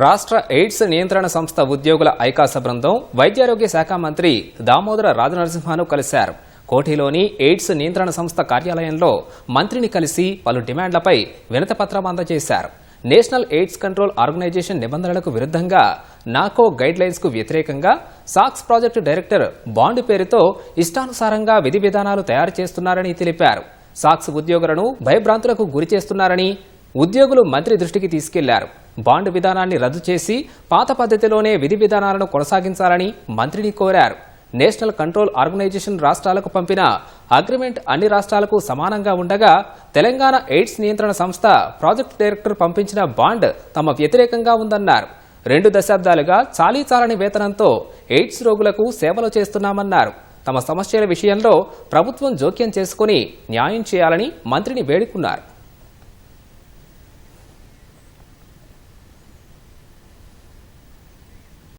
రాష్ట్ర ఎయిడ్స్ నియంత్రణ సంస్థ ఉద్యోగుల ఐకాస బృందం వైద్యారోగ్య శాఖ మంత్రి దామోదర రాజనరసింహను కలిశారు. కోఠిలోని ఎయిడ్స్ నియంత్రణ సంస్థ కార్యాలయంలో మంత్రిని కలిసి పలు డిమాండ్లపై వినతపత్రం అందజేశారు. నేషనల్ ఎయిడ్స్ కంట్రోల్ ఆర్గనైజేషన్ నిబంధనలకు విరుద్ధంగా నాకో గైడ్ లైన్స్కు వ్యతిరేకంగా సాక్స్ ప్రాజెక్టు డైరెక్టర్ బాండ్ పేరుతో ఇష్టానుసారంగా విధి విధానాలు తయారు చేస్తున్నారని తెలిపారు. సాక్స్ ఉద్యోగులను భయభ్రాంతులకు గురి చేస్తున్నారని ఉద్యోగులు మంత్రి దృష్టికి తీసుకెళ్ళారు. బాండ్ విధానాన్ని రద్దు చేసి పాత పద్ధతిలోనే విధి విధానాలను కొనసాగించాలని మంత్రిని కోరారు. నేషనల్ కంట్రోల్ ఆర్గనైజేషన్ రాష్ట్రాలకు పంపిన అగ్రిమెంట్ అన్ని రాష్ట్రాలకు సమానంగా ఉండగా తెలంగాణ ఎయిడ్స్ నియంత్రణ సంస్థ ప్రాజెక్టు డైరెక్టర్ పంపించిన బాండ్ తమ వ్యతిరేకంగా ఉందన్నారు. రెండు దశాబ్దాలుగా చాలీ చాలని వేతనంతో ఎయిడ్స్ రోగులకు సేవలు చేస్తున్నామన్నారు. తమ సమస్యల విషయంలో ప్రభుత్వం జోక్యం చేసుకుని న్యాయం చేయాలని మంత్రిని వేడుకున్నారు.